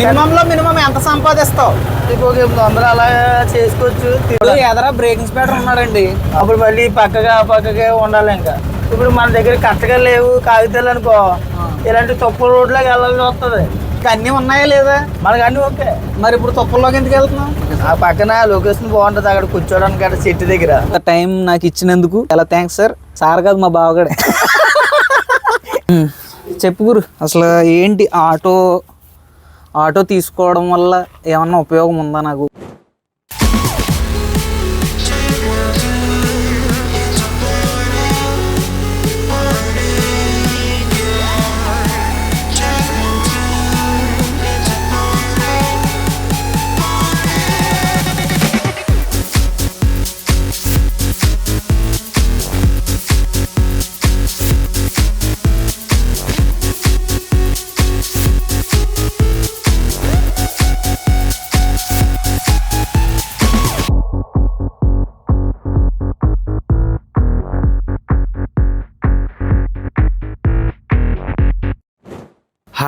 Minimum లో minimum ఎంత సంపాదిస్తావు? ఇంకొక ఒక ఎనిమిది వందలు అలా చేసుకోవచ్చు. ఎదరా బ్రేకింగ్ స్పీడర్ ఉన్నాడండి. అప్పుడు మళ్ళీ పక్కగా ఆ పక్కగా ఉండాలి ఇంకా. ఇప్పుడు మన దగ్గర కరెక్ట్గా లేవు కాగితాలు అనుకో. ఇలాంటి తప్పు రోడ్లోకి వెళ్ళాల్సి వస్తుంది. ఇంకా అన్ని ఉన్నాయా లేదా? మనకు అన్ని ఓకే. మరి ఇప్పుడు తొప్పల్లోకి ఎందుకు వెళ్తున్నావు? ఆ పక్కన లొకేషన్ బాగుంటుంది. అక్కడ కూర్చోడానికి అక్కడ చెట్టు దగ్గర. టైం నాకు ఇచ్చినందుకు చాలా థ్యాంక్స్ సార్. సార్ కాదు మా బావగాడే. చెప్పు గురు అసలు ఏంటి ఆటో ఆటో తీసుకోవడం వల్ల ఏమన్నా ఉపయోగం ఉందా నాకు?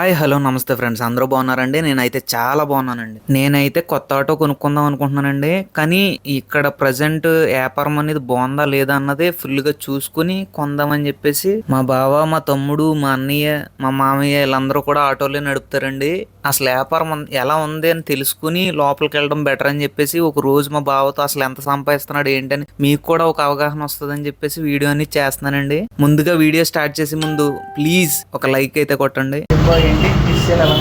హాయ్ హలో నమస్తే ఫ్రెండ్స్. అందరూ బాగున్నారండి? నేనైతే చాలా బాగున్నానండి. నేనైతే కొత్త ఆటో కొనుక్కుందాం అనుకుంటున్నానండి. కానీ ఇక్కడ ప్రజెంట్ వ్యాపారం అనేది బాగుందా లేదా అన్నదే ఫుల్గా చూసుకుని కొందామని చెప్పేసి మా బావ మా తమ్ముడు మా అన్నయ్య మా మామయ్య వీళ్ళందరూ కూడా ఆటోలే నడుపుతారండి. అసలు వ్యాపారం ఎలా ఉంది అని తెలుసుకుని లోపలికి వెళ్ళడం బెటర్ అని చెప్పేసి ఒక రోజు మా బావతో అసలు ఎంత సంపాదిస్తున్నాడు ఏంటని మీకు కూడా ఒక అవగాహన వస్తుందని చెప్పేసి వీడియో అనేది చేస్తున్నానండి. ముందుగా వీడియో స్టార్ట్ చేసే ముందు ప్లీజ్ ఒక లైక్ అయితే కొట్టండి. ఏంటి డిసిషన్ ఎలా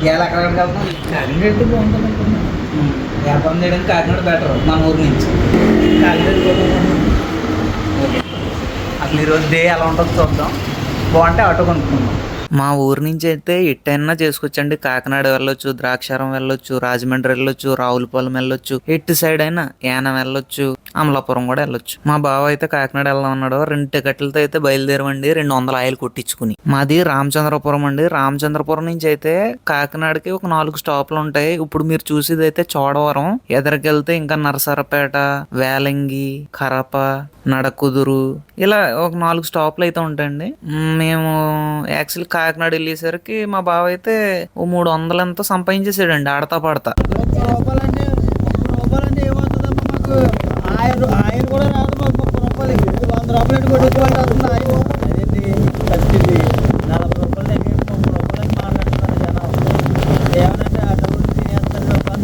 ఇవాళ ఎక్కడికి వెళ్తాం కాకినాడ బాగుంటుంది వ్యాపారం చేయడానికి కాకినాడ బెటర్ మన ఊరు నుంచి కాకినాడ ఓకే అసలు ఈరోజు డే ఎలా ఉంటుందో చూద్దాం. బాగుంటే ఆటో కొనుక్కుందాం. మా ఊరు నుంచి అయితే ఎట్టైనా చేసుకొచ్చండి. కాకినాడ వెళ్ళొచ్చు ద్రాక్షారం వెళ్ళొచ్చు రాజమండ్రి వెళ్ళొచ్చు రావులపాలెం వెళ్ళొచ్చు ఎట్టు సైడ్ అయినా యానం వెళ్ళొచ్చు అమలాపురం కూడా వెళ్ళొచ్చు. మా బావ అయితే కాకినాడ వెళ్దాం అన్నాడు. రెండు టికెట్లతో అయితే బయలుదేరమండి. రెండు వందల ఆయిల్ కొట్టించుకుని. మాది రామచంద్రపురం అండి. రామచంద్రపురం నుంచి అయితే కాకినాడకి ఒక నాలుగు స్టాప్లు ఉంటాయి. ఇప్పుడు మీరు చూసేది అయితే చోడవరం. ఎదరికెళ్తే ఇంకా నరసరపేట వేలంగి కరప నడకుదురు ఇలా ఒక నాలుగు స్టాప్లు అయితే ఉంటాయండి. మేము యాక్చువల్లీ కాకినాడ వెళ్ళేసరికి మా బావ అయితే ఓ మూడు వందలు ఎంతో సంపాదించేసాడండి ఆడతా పాడతా. ఏమవుతుందమ్మా మాకు? ఆయన ఆయన కూడా రాదు మాకు ముప్పై వంద రూపాయలు కొట్టుకోవాలి వస్తుంది ఆయన అదేంటి? ఖర్చుది నలభై రూపాయలు దగ్గర ముప్పై రూపాయలకి మాట్లాడుతున్నారు జనం ఏమనంటే అటు గురించి ఎంత రూపాయలు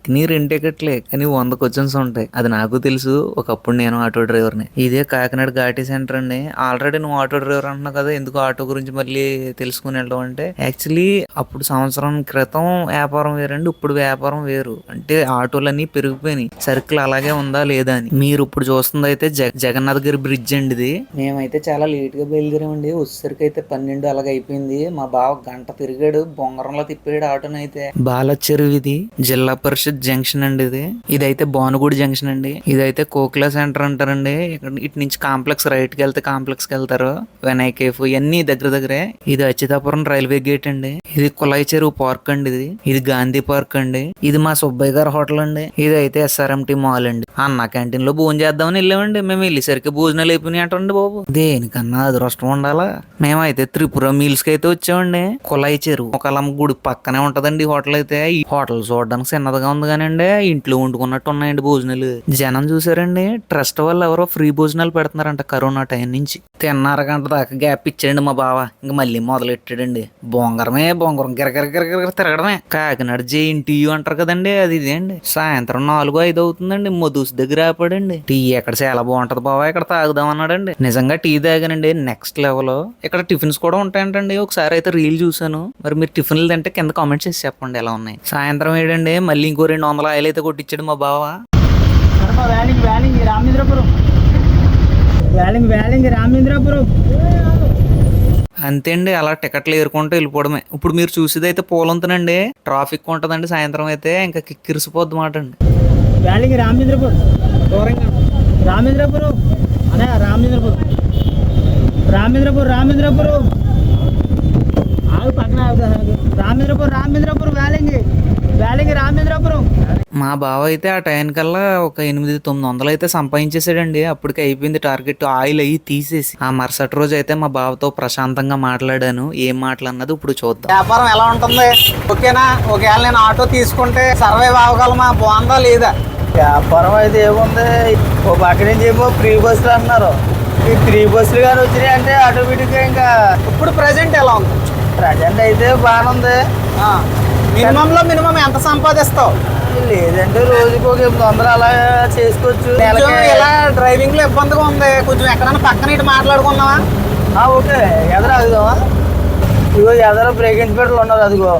అంటున్నారు ఎక్కిని రెండు టికెట్లే కానీ వంద క్వశ్చన్స్ ఉంటాయి. అది నాకు తెలుసు ఒకప్పుడు నేను ఆటో డ్రైవర్ని ఇదే కాకినాడ ఘాటీ సెంటర్ అండి. ఆల్రెడీ నువ్వు ఆటో డ్రైవర్ అంటున్నావు కదా ఎందుకు ఆటో గురించి మళ్ళీ తెలుసుకుని వెళ్ళడం అంటే యాక్చువల్లీ అప్పుడు సంవత్సరం క్రితం వ్యాపారం వేరండి ఇప్పుడు వ్యాపారం వేరు. అంటే ఆటోలన్నీ పెరిగిపోయినాయి. సర్కిల్ అలాగే ఉందా లేదా అని. మీరు ఇప్పుడు చూస్తుంది అయితే జగ జగన్నాథ్ గారి బ్రిడ్జ్ అండి ఇది. మేమైతే చాలా లేట్గా బయలుదేరామండి. వచ్చేసరికి అయితే పన్నెండు అలాగ అయిపోయింది. మా బావ గంట తిరిగాడు బొంగరంలో తిప్పాడు ఆటోని అయితే బాలచెరువు ఇది. జిల్లా పరిషత్ జంక్షన్ అండి ఇది. ఇదైతే భానుగూడి జంక్షన్ అండి. ఇదైతే కోక్లా సెంటర్ అంటారండి. ఇక్కడ ఇటు నుంచి కాంప్లెక్స్ రైట్కి వెళ్తే కాంప్లెక్స్కి వెళ్తారు. వినాయక్ కేఫ్ ఇవన్నీ దగ్గర దగ్గరే. ఇది అచ్యుతాపురం రైల్వే గేట్ అండి. ఇది కులాయి చెరువు పార్క్ అండి ఇది. ఇది గాంధీ పార్క్ అండి. ఇది మా సుబ్బయ్య గారి హోటల్ అండి. ఇది అయితే ఎస్ఆర్ఎంటీ మాల్ అండి. అన్న క్యాంటీన్లో భోజనం చేద్దామని వెళ్ళామండి. మేము వెళ్ళేసరికి భోజనాలు అయిపోయినాయి అంటండి బాబు. దేనికన్నా అదృష్టం ఉండాలా? మేమైతే త్రిపుర మీల్స్కి అయితే వచ్చామండి. కులాయి చెరువు ఒక గుడి పక్కనే ఉంటదండి హోటల్ అయితే. ఈ హోటల్ చూడడానికి చిన్నదిగా ఉంది కానండి. ఇంట్లో వండుకున్నట్టు ఉన్నాయండి భోజనాలు. జనం చూసారండి ట్రస్ట్ వాళ్ళు ఎవరో ఫ్రీ భోజనాలు పెడుతున్నారంట కరోనా టైం నుంచి. తిన్నర గంట దాకా గ్యాప్ ఇచ్చాడండి మా బావ. ఇంక మళ్ళీ మొదలెట్టాడండి. బొంగరమే బొంగరం గిరగిర గిరగిర తిరగడమే. కాకినాడ జేఎన్టీయూ అంటారు కదండి అది ఇదే అండి సాయంత్రం నాలుగు ఐదు అవుతుందండి మధుస్ దగ్గర ఆపాడండి. టీ ఎక్కడ చాలా బాగుంటది బావ ఇక్కడ తాగుదాం అన్నాడండి నిజంగా టీ తాగానండి నెక్స్ట్ లెవెల్ ఇక్కడ టిఫిన్స్ కూడా ఉంటాయంటండి ఒకసారి అయితే రీల్ చూసాను మరి మీరు టిఫిన్లు తింటే కింద కామెంట్ చేసి చెప్పండి ఎలా ఉన్నాయి. సాయంత్రం ఏడండి మళ్ళీ ఇంకో రెండు వందల ఆయిల్ అయితే కొట్టించాడు మా బావ. వ్యాలింగ్ వ్యాలింగ్ రామేంద్రపురం. వ్యాలింగ్ వ్యాలింగ్ రామేంద్రపురం. అంతే అండి అలా టికెట్లు ఏరుకుంటూ వెళ్ళిపోవడమే. ఇప్పుడు మీరు చూసేది అయితే పోలంతనండి ట్రాఫిక్ ఉంటుందండి సాయంత్రం అయితే ఇంకా కిక్కిరిసిపోద్ది మాట అండి వ్యాలింగ్ రామచంద్రపూర్. దూరంగా రామేంద్రపురం అదే రామేంద్రపురం రామేంద్రపూర్ రామేంద్రపురం ఆగు పక్కన రామేంద్రపూర్ ఆగు. రామేంద్రపురం వ్యాలింగ్ వేలింగి మా బావ అయితే ఆ టైం కల్లా ఒక ఎనిమిది తొమ్మిది వందలు అయితే సంపాదించేసాడండి. అప్పటికి అయిపోయింది టార్గెట్. ఆయిల్ అయ్యి తీసేసి. ఆ మరుసటి రోజు అయితే మా బావతో ప్రశాంతంగా మాట్లాడాను. ఏం మాట్లాడినది ఇప్పుడు చూద్దాం. వ్యాపారం ఎలా ఉంటుంది? ఓకేనా? ఒకవేళ నేను ఆటో తీసుకుంటే సర్వైవ్ అవ్వగలమా బాగుందా లేదా? వ్యాపారం అయితే ఏముంది? ఓ పక్క నుంచి ఏమో ఫ్రీ బస్సులు అన్నారు. ఈ ఫ్రీ బస్సులు కానీ వచ్చినాయి అంటే ఆటోమేటిక్గా ఇంకా ఇప్పుడు ప్రజెంట్ ఎలా ఉంది? ప్రజెంట్ అయితే బాగానే ఉంది మినిమంలో మినిమం ఎంత సంపాదిస్తావు? లేదంటే రోజుకి ఒక ఎనిమిది వందలు అలా చేసుకోవచ్చు. ఇలా డ్రైవింగ్లో ఇబ్బందిగా ఉంది. కొంచెం ఎక్కడైనా పక్కన ఇటు మాట్లాడుకున్నావా ఓకే. ఎదర ఆగుదామా ఇగో ఎదర బ్రేక్ ఇన్స్పెక్టర్లు ఉన్నారు అదిగో.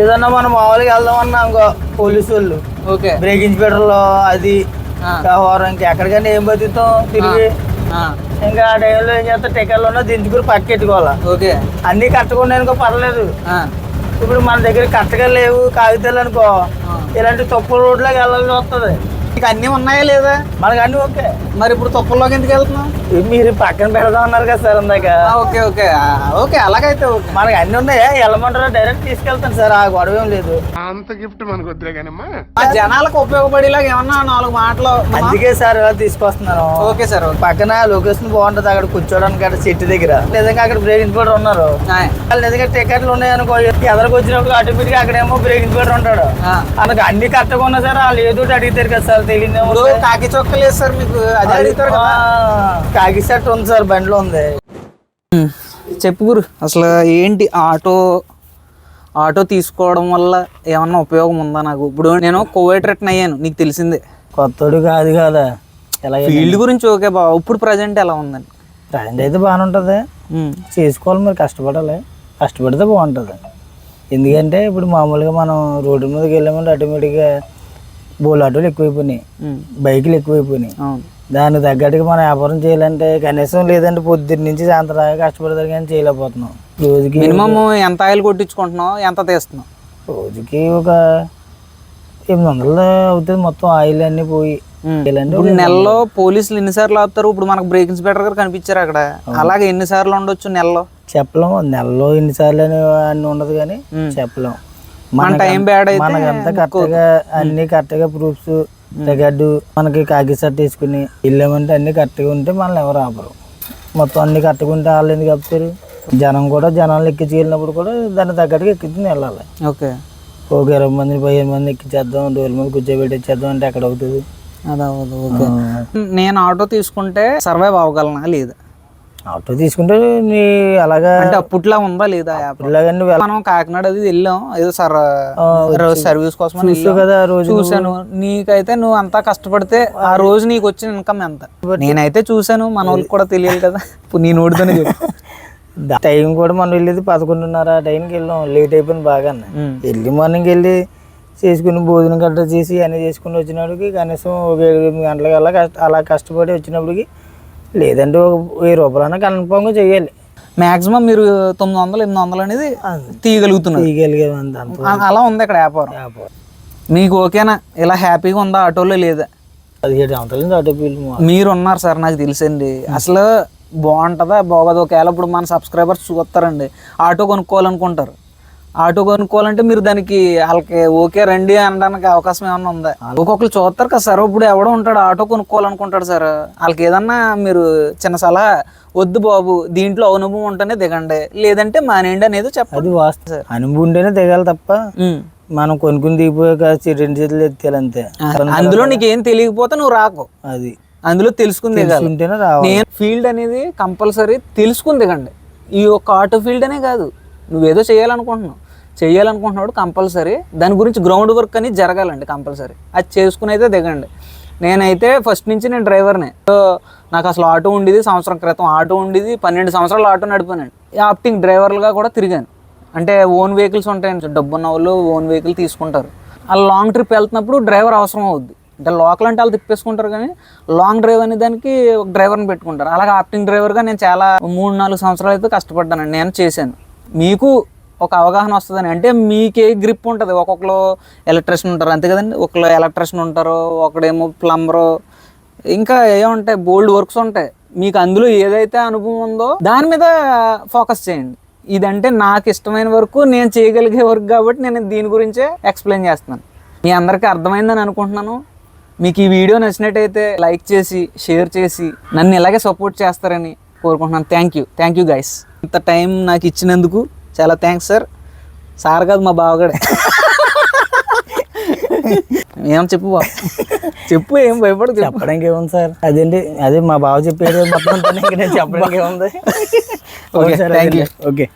ఏదన్నా మనం మామూలుగా వెళ్దామన్నా ఇంకో పోలీసు వాళ్ళు ఓకే. బ్రేక్ ఇన్స్పెక్టర్లు అది. వ్యవహారం ఇంకా ఎక్కడికైనా ఏం బతుకుతాం? తిరిగి. ఇంకా ఆ టైంలో ఏం చేస్తా? టికెట్లు ఉన్నా దించుకుని పక్కెట్టుకోవాలా. ఓకే. అన్నీ కట్టకుండా అనుకో పర్లేదు. ఇప్పుడు మన దగ్గర కట్టగా లేవు కాగితాలు అనుకో. ఇలాంటి తప్పు రోడ్లోకి వెళ్ళాల్సి వస్తుంది. నీకు అన్నీ ఉన్నాయా లేదా? మనకు అన్నీ ఓకే. మరి ఇప్పుడు తొక్కల్లోకి ఎందుకు వెళ్తున్నావు? ఇవి మీరు పక్కన పెడదాం అన్నారు కదా సార్ ఇందాక. ఆ, ఓకే ఓకే. ఆ, ఓకే అలాగైతే ఓకే. మనకి అన్నీ ఉన్నాయా? వెళ్ళమంటారా? డైరెక్ట్ తీసుకెళ్తాను సార్ ఆ గొడవ ఏం లేదు. అంత గిఫ్ట్ మనకు వద్దులే మా జనాలకు ఉపయోగపడేలాగా ఏమన్నా నాలుగు మాటలు అందుకే సార్ ఇలా తీసుకొస్తున్నాను. ఓకే సార్ పక్కన లొకేషన్ బాగుంటది అక్కడ కూర్చోడానికి అక్కడ చెట్టు దగ్గర. నిజంగా అక్కడ బ్రేక్ ఇన్స్పెక్టర్ ఉన్నారు. వాళ్ళు నిజంగా టికెట్లు ఉన్నాయనుకో ఎదరికి వచ్చినప్పుడు ఆటోమేటిక్ అక్కడేమో బ్రేక్ ఇన్స్పెక్టర్ ఉంటాడు. మనకు అన్ని కరెక్ట్గా ఉన్నా సార్ వాళ్ళు ఏదో ఒకటి అడుగుతారు కదా సార్. తెలియదేమో ఇప్పుడు కాకి చొక్క లేదు సార్ మీకు అదే అడుగుతారు కదా. కాకి సెట్ ఉంది సార్ బండిలో ఉంది. చెప్పు గురు. అసలు ఏంటి ఆటో ఆటో తీసుకోవడం వల్ల ఏమన్నా ఉపయోగం ఉందా నాకు? ఇప్పుడు నేను కోవిడ్ రిటర్న్ అయ్యాను నీకు తెలిసిందే. కొత్తడు కాదు కదా. ఎలా ఫీల్డ్ గురించి ఓకే బావ ఇప్పుడు ప్రజెంట్ ఎలా ఉందని ప్రజెంట్ అయితే బాగానే ఉంటుంది చేసుకోవాలి మరి కష్టపడాలి. కష్టపడితే బాగుంటుంది. ఎందుకంటే ఇప్పుడు మామూలుగా మనం రోడ్డు మీదకి వెళ్ళామంటే ఆటోమేటిక్గా బోల్ ఆటోలు ఎక్కువైపోయినాయి బైకులు ఎక్కువైపోయినాయి. దానికి తగ్గట్టుగా మనం వ్యాపారం చేయాలంటే కనీసం లేదంటే పొద్దున్న నుంచి సాయంత్రం కష్టపడతారు కానీ చేయలేకపోతున్నాం. రోజుకి మినిమం ఎంత ఆయిల్ కొట్టించుకుంటున్నావు ఎంత తీస్తున్నావు? రోజుకి ఒక ఎనిమిది వందలు అవుతుంది మొత్తం ఆయిల్ అన్నీ పోయి. ఇప్పుడు నెలలో పోలీసులు ఎన్నిసార్లు ఆపుతారు ఇప్పుడు మనకు బ్రేక్ ఇన్స్పెక్టర్ గారు కనిపించారు అక్కడ. అలాగే ఎన్నిసార్లు ఉండొచ్చు నెలలో? చెప్పలేం నెలలో ఎన్నిసార్లు అని అన్ని ఉండదు కానీ చెప్పలేం మన టైం బ్యాడ్ అయితే మనకంతా కరెక్ట్గా అన్ని కరెక్ట్గా ప్రూఫ్స్ రికార్డు మనకి కాకి షర్ట్ వేసుకుని వెళ్ళామంటే అన్ని కరెక్ట్గా ఉంటే మనల్ని ఎవరు ఆపరు. మొత్తం అన్ని కరెక్ట్గా ఉంటే వాళ్ళు ఎందుకు ఆపుతారు? జనం కూడా జనాలు ఎక్కించి వెళ్ళినప్పుడు కూడా దాన్ని తగ్గట్టుగా ఎక్కించుకుని వెళ్ళాలి. ఓకే. ఒక ఇరవై మంది పదిహేను మంది ఎక్కించేద్దాం డోర్ మీద కూర్చోబెట్టించేద్దాం అంటే ఎక్కడ అవుతుంది? అదే ఓకే. నేను ఆటో తీసుకుంటే సర్వైవ్ అవ్వగలనా? లేదా. ఆటో తీసుకుంటే నీ అలాగా అంటే అప్పట్లో ఉందా లేదా మనం కాకినాడ అది వెళ్ళాం. ఏదో సర్ సర్వీస్ కోసం చూసావు. కదా రోజు చూశాను. నీకైతే నువ్వు అంతా కష్టపడితే ఆ రోజు నీకు వచ్చిన ఇన్కమ్ ఎంత? నేనైతే చూశాను. మన వాళ్ళకి కూడా తెలియాలి కదా. ఇప్పుడు నీ నోటితోనే చెప్పు. దా- టైం కూడా మనం వెళ్ళేది పదకొండున్నర ఆ టైంకి వెళ్ళాం. లేట్ అయిపోయింది బాగా. వెళ్ళి మార్నింగ్ వెళ్ళి చేసుకుని భోజనం గట్రా చేసి అన్నీ చేసుకుని వచ్చినప్పటికి కనీసం ఒక ఏడు ఎనిమిది గంటలకు అలా కష్ట అలా కష్టపడి వచ్చినప్పటికి లేదంటే ఒక వెయ్యి రూపాయలన్నా కన్ఫామ్గా చేయాలి. మాక్సిమం మీరు తొమ్మిది వందలు ఎనిమిది వందలు అనేది తీయగలుగుతున్నారు. తీయగలిగేది అలా ఉంది ఇక్కడ వ్యాపారం. వ్యాపారం. మీకు ఓకేనా? ఇలా హ్యాపీగా ఉందా? ఆటోలో లేదా? పదిహేడు సంవత్సరాల ఆటో మీరు ఉన్నారు సార్ నాకు తెలుసండి. అసలు బాగుంటుందా? బాగోదు. ఒకవేళ ఇప్పుడు మన సబ్స్క్రైబర్స్ చూస్తారండి. ఆటో కొనుక్కోవాలనుకుంటారు. ఆటో కొనుక్కోవాలంటే మీరు దానికి వాళ్ళకి ఓకే రండి అనడానికి అవకాశం ఏమన్నా ఉందా? ఒక్కొక్కరు చూస్తారు కదా సార్ ఇప్పుడు ఎవడో ఉంటాడు ఆటో కొనుక్కోవాలనుకుంటాడు సార్. వాళ్ళకి ఏదన్నా మీరు చిన్న సలహా వద్దు బాబు దీంట్లో అనుభవం ఉంటేనే దిగండి లేదంటే మానేయండి అనేది చెప్పండి. అది వాస్తవం. అనుభవం ఉంటేనే దిగాలి తప్ప. మనం కొనుక్కుని దిగిపోయాక రెండు చేతులు ఎత్తాలి అంతే. అందులో నీకు ఏం తెలియకపోతే నువ్వు రాకు. అది. అందులో రావాలి. నేను ఫీల్డ్ అనేది కంపల్సరీ తెలుసుకుని దిగండి. ఈ ఒక్క ఆటో ఫీల్డ్ అనే కాదు. నువ్వేదో చేయాలనుకుంటున్నావు. చేయాలనుకుంటున్నాడు కంపల్సరీ దాని గురించి గ్రౌండ్ వర్క్ అని జరగాలండి కంపల్సరీ. అది చేసుకుని అయితే దిగండి. నేనైతే ఫస్ట్ నుంచి నేను డ్రైవర్నే సో నాకు అసలు ఆటో ఉండేది సంవత్సరం క్రితం. ఆటో ఉండేది పన్నెండు సంవత్సరాలు ఆటో నడిపానండి. ఆప్టింగ్ డ్రైవర్లుగా కూడా తిరిగాను. అంటే ఓన్ వెహికల్స్ ఉంటాయండి డబ్బున్న వాళ్ళు ఓన్ వెహికల్ తీసుకుంటారు. ఆ లాంగ్ ట్రిప్ వెళ్తున్నప్పుడు డ్రైవర్ అవసరం అవుద్ది. అంటే లోకల్ అంటే వాళ్ళు తిప్పేసుకుంటారు కానీ లాంగ్ డ్రైవ్ అనే దానికి ఒక డ్రైవర్ని పెట్టుకుంటారు. అలాగే ఆప్టింగ్ డ్రైవర్గా నేను చాలా మూడు నాలుగు సంవత్సరాలు అయితే కష్టపడ్డానండి. నేను చేశాను. మీకు ఒక అవగాహన వస్తుందని. అంటే మీకే గ్రిప్ ఉంటుంది. ఒక్కొక్కరు ఎలక్ట్రిషియన్ ఉంటారు. అంతే కదండి. ఒకళ్ళు ఎలక్ట్రిషియన్ ఉంటారు ఒకడేమో ప్లంబరు ఇంకా ఏముంటాయి బోల్డ్ వర్క్స్ ఉంటాయి. మీకు అందులో ఏదైతే అనుభవం ఉందో దాని మీద ఫోకస్ చేయండి. ఇదంటే నాకు ఇష్టమైన వరకు నేను చేయగలిగే వర్క్ కాబట్టి నేను దీని గురించే ఎక్స్ప్లెయిన్ చేస్తున్నాను. మీ అందరికీ అర్థమైందని అనుకుంటున్నాను. మీకు ఈ వీడియో నచ్చినట్టయితే లైక్ చేసి షేర్ చేసి నన్ను ఇలాగే సపోర్ట్ చేస్తారని కోరుకుంటున్నాను. Thank you thank you guys ఇంత టైం నాకు ఇచ్చినందుకు చాలా థ్యాంక్స్ సార్ సార్ కాదు మా బావగడే. ఏం చెప్పు బావ? చెప్పు ఏం భయపడు చెప్పు చెప్పడానికి ఏముంది సార్ అదేంటి అదే మా బావ చెప్పేది మొత్తం చెప్పడానికి ఏముంది? Okay sir thank you okay